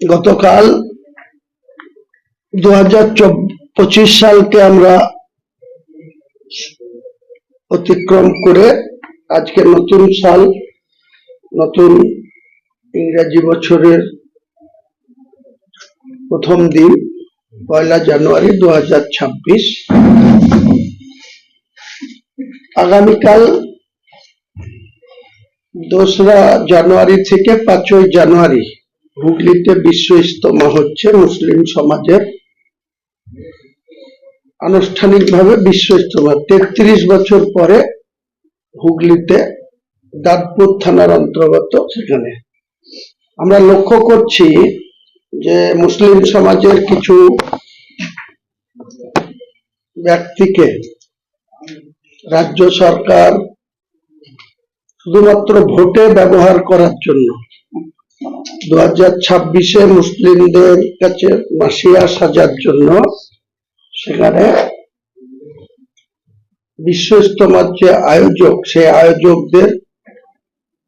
গতকাল দু হাজার পঁচিশ সালকে আমরা অতিক্রম করে আজকে নতুন সাল, নতুন ইংরেজি বছরের প্রথম দিন, পয়লা জানুয়ারি দু হাজার ছাব্বিশ। আগামীকাল দোসরা জানুয়ারি থেকে পাঁচই জানুয়ারি হুগলিতে বিশ্ব ইস্তমা হচ্ছে মুসলিম সমাজের আনুষ্ঠানিকভাবে বিশ্ব ইস্তমা তেত্রিশ বছর পরে হুগলিতে দাঁতপুর থানার অন্তর্গত সেখানে। আমরা লক্ষ্য করছি যে মুসলিম সমাজের কিছু ব্যক্তিকে রাজ্য সরকার শুধুমাত্র ভোটে ব্যবহার করার জন্য দু ছাব্বিশে মুসলিমদের কাছে মাসিয়া সাজার জন্য সেখানে বিশ্ব ইস্তমার যে আয়োজক, সেই আয়োজকদের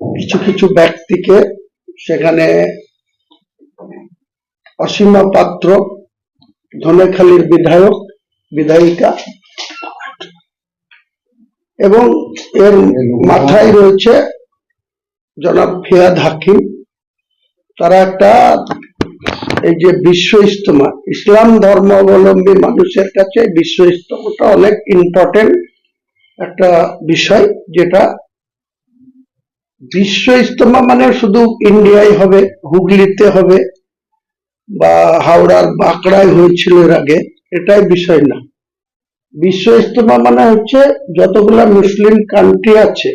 কিছু কিছু ব্যক্তিকে সেখানে অসীমা পাত্র, ধনেখালীর বিধায়ক, বিধায়িকা এবং এর মাথায় রয়েছে জনাব ফিয়াদ হাকিম। তারা একটা এই যে বিশ্ব ইস্তমা ইসলাম ধর্মাবলম্বী মানুষের কাছে বিশ্ব ইস্তমাটা অনেক ইম্পর্টেন্ট একটা বিষয় যেটা বিশ্ব ইস্তমা মানে শুধু ইন্ডিয়ায় হবে, হুগলিতে হবে বা হাওড়ার বাঁকড়ায় হয়েছিল এর আগে, এটাই বিষয় না। বিশ্ব ইস্তমা মানে হচ্ছে যতগুলা মুসলিম কান্ট্রি আছে,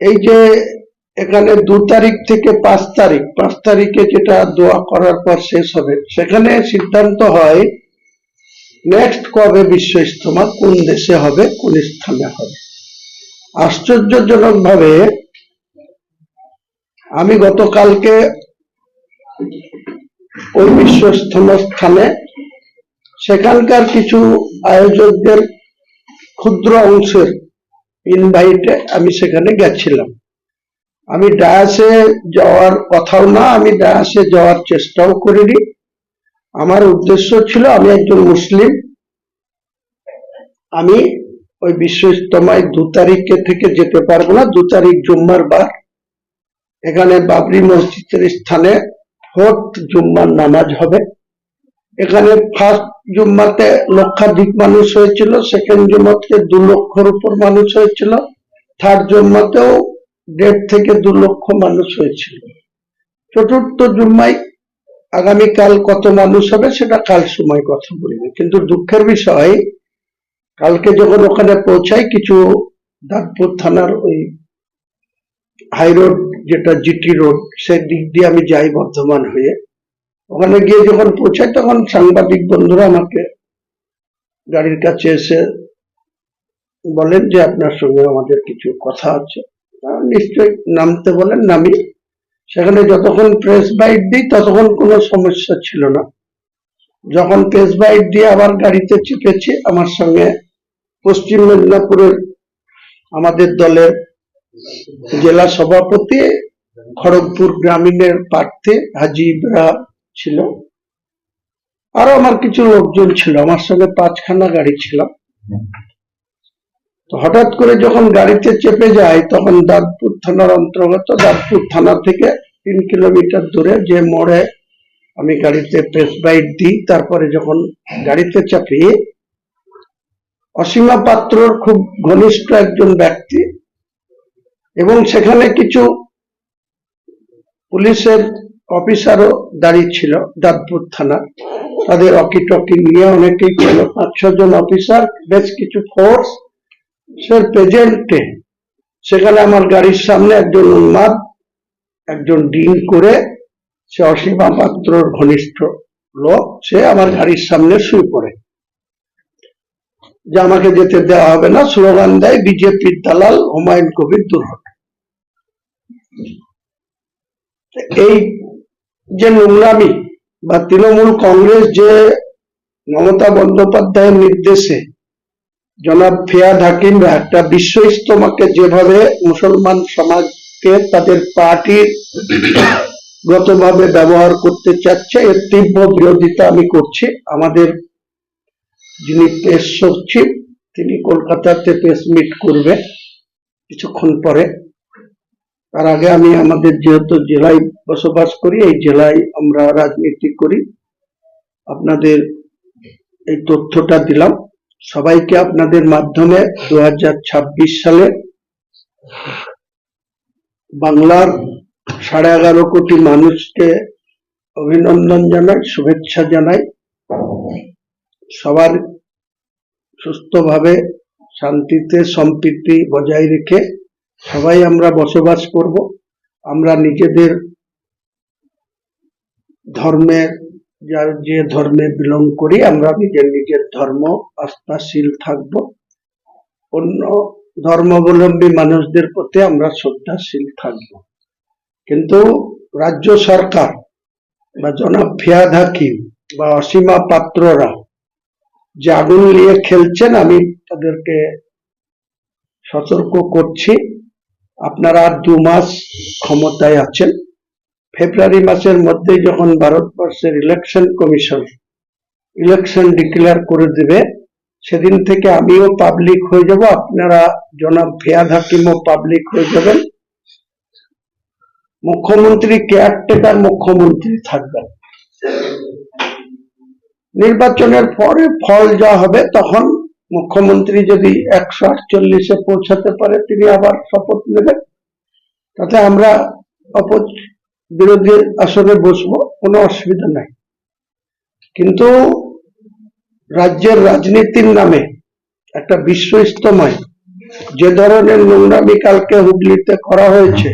এই যে এখানে দু তারিখ থেকে পাঁচ তারিখ, পাঁচ তারিখে যেটা দোয়া করার পর শেষ হবে। সেখানে সিদ্ধান্ত হয় নেক্সট কবে বিশ্ব ইস্তমা কোন দেশে হবে, কোন স্থানে হবে। আশ্চর্যজনক ভাবে আমি গতকালকে ওই বিশ্ব স্থানে, সেখানকার কিছু আয়োজকদের ক্ষুদ্র অংশের ইনভাইটে আমি সেখানে গেছিলাম। আমি ডায়াসে যাওয়ার কথাও না, আমি ডায়াসে যাওয়ার চেষ্টাও করিনি। আমার উদ্দেশ্য ছিল, আমি একজন মুসলিম। আমি ওই বিশ্ব ইস্তমায় দু তারিখে থেকে যেতে পারব না, দু তারিখ জুম্মার বার। এখানে বাবরি মসজিদের স্থানে ফোর্থ জুম্মার নামাজ হবে। এখানে ফার্স্ট জুম্মাতে লক্ষাধিক মানুষ হয়েছিল, সেকেন্ড জুম্মাতে দু লক্ষর উপর মানুষ হয়েছিল, থার্ড জুম্মাতেও দেড় থেকে দু লক্ষ মানুষ হয়েছিল চতুর্থ জুম্মায় আগামীকাল কত মানুষ হবে সেটা কাল সময় কথা বলবে। কিন্তু দুঃখের বিষয়, কালকে যখন ওখানে পৌঁছাই কিছু দাঁতপুর থানার ওই হাই রোড যেটা জিটি রোড, সেই দিক দিয়ে আমি যাই বর্ধমান হয়ে। ওখানে গিয়ে যখন পৌঁছাই তখন সাংবাদিক বন্ধুরা আমাকে গাড়ির কাছে এসে বলেন যে আপনার সঙ্গে আমাদের কিছু কথা আছে। নিশ্চয়ই নামতে বলেন নামি সেখানে যতক্ষণ প্রেস বাইট দিই, ততক্ষণ কোনো সমস্যা ছিল না। যখন প্রেস বাইট দিয়ে আবার গাড়িতে চেপেছি, আমার সঙ্গে পশ্চিম মেদিনীপুরের আমাদের দলের জেলা সভাপতি, খড়গপুর গ্রামীণের প্রার্থী হাজি ইব্রা ছিল। আরও আমার কিছু লোকজন ছিল, আমার সঙ্গে পাঁচখানা গাড়ি ছিল। তো হঠাৎ করে যখন গাড়িতে চেপে যায়, তখন দাঁতপুর থানার অন্তর্গত দাঁতপুর থানা থেকে তিন কিলোমিটার দূরে যে মোড়ে আমি গাড়িতে প্রেস বাইট দিই, তারপরে যখন গাড়িতে চাপি, অসীমা পাত্রর খুব ঘনিষ্ঠ একজন ব্যক্তি এবং সেখানে কিছু পুলিশের অফিসারও দাঁড়িয়ে ছিল দাঁতপুর থানা। তাদের অকি টকি নিয়ে অনেকেই ছিল পাঁচ ছজন অফিসার বেশ কিছু ফোর্স সে প্রেজেন্টে সেখানে আমার গাড়ির সামনে একজন উন্মাদ, একজন ডিল করে সে অসীমা পাত্রর ঘনিষ্ঠ লোক, সে আমার গাড়ির সামনে শুয়ে পড়ে। যে আমাকে যেতে দেওয়া হবে না, স্লোগান দেয়, বিজেপির দালাল হুমায়ুন কবির দুর্ঘটনা এই যে নোংরামি বা তৃণমূল কংগ্রেস যে মমতা বন্দ্যোপাধ্যায়ের নির্দেশে জনাব ফিয়াদ হাকিমরা একটা বিশ্ব ইস্তমাকে যেভাবে মুসলমান সমাজকে তাদের পার্টির গতভাবে ব্যবহার করতে চাচ্ছে, এর তীব্র বিরোধিতা আমি করছি। আমাদের যিনি প্রেস সচিব, তিনি কলকাতাতে প্রেস মিট করবে কিছুক্ষণ পরে। তার আগে আমি আমাদের যেহেতু জেলায় বসবাস করি, এই জেলায় আমরা রাজনীতি করি। আপনাদের এই তথ্যটা দিলাম। সবাইকে আপনাদের মাধ্যমে দু হাজার ছাব্বিশ সালে বাংলার সাড়ে এগারো কোটি মানুষকে অভিনন্দন জানাই, শুভেচ্ছা জানাই। সবার সুস্থভাবে, শান্তিতে, সম্প্রীতি বজায় রেখে সবাই আমরা বসবাস করব। আমরা নিজেদের ধর্মের যার যে ধর্মে বিলং করি, আমরা নিজের নিজের ধর্ম, আস্থাশীল থাকব। অন্য ধর্মাবলম্বী মানুষদের প্রতি আমরা শ্রদ্ধাশীল থাকব। কিন্তু রাজ্য সরকার বা জনাব ফিয়াদ হাকিম বা অসীমা পাত্ররা যে আগুন নিয়ে খেলছেন, আমি তাদেরকে সতর্ক করছি। আপনারা আর দু মাস ক্ষমতায় আছেন। ফেব্রুয়ারি মাসের মধ্যেই যখন ভারতবর্ষের ইলেকশন কমিশন ইলেকশন ডিক্লেয়ার করে দেবে, সেদিন থেকে আমিও পাবলিক হয়ে যাব। আপনারা জনাব ফিয়াদ হাকিমও পাবলিক হয়ে যাবেন। মুখ্যমন্ত্রী কেয়ারটেকার মুখ্যমন্ত্রী থাকবেন। নির্বাচনের পরে ফল যা হবে তখন মুখ্যমন্ত্রী যদি একশো আটচল্লিশে পৌঁছাতে পারে, তিনি আবার শপথ নেবেন। তাতে আমরা বিরোধী আসনে বসবো, কোনো অসুবিধা নাই। কিন্তু রাজ্যের রাজনীতির নামে একটা বিশ্ব ইস্তমায় যে ধরনের নোংরামি কালকে হুগলিতে করা হয়েছে,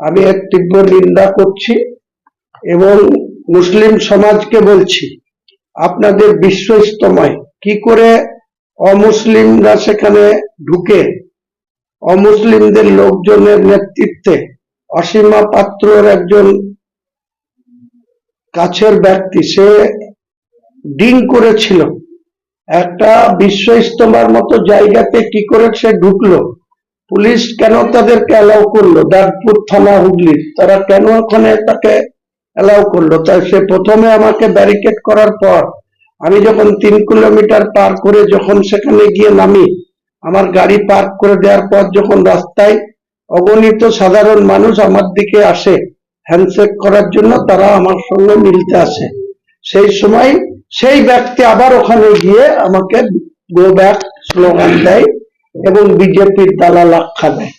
আমি এর তীব্র নিন্দা করছি এবং মুসলিম সমাজকে বলছি, আপনাদের বিশ্ব ইস্তমায় কি করে অমুসলিমরা সেখানে ঢুকে, অমুসলিমদের লোকজনের নেতৃত্বে অসীমা পাত্রর একজন কাছের ব্যক্তি, সে ডিং করেছিল। একটা বিশ্ব ইস্তমার মতো জায়গাতে কি করে সে ঢুকলো? পুলিশ কেন তাদেরকে অ্যালাউ করল? দাঁতপুর থানা হুগলির। তারা কেন ওখানে তাকে অ্যালাউ করল? তাই সে প্রথমে আমাকে ব্যারিকেড করার পর আমি যখন তিন কিলোমিটার পার করে যখন সেখানে গিয়ে নামি, আমার গাড়ি পার্ক করে দেওয়ার পর যখন রাস্তায় অগণিত সাধারণ মানুষ আমার দিকে আসে হ্যান্ডশেক করার জন্য তারা আমার সঙ্গে মিলতে আসে। সেই সময় সেই ব্যক্তি আবার ওখানে গিয়ে আমাকে গো ব্যাক স্লোগান দেয় এবং বিজেপির দালাল আখ্যা দেয়।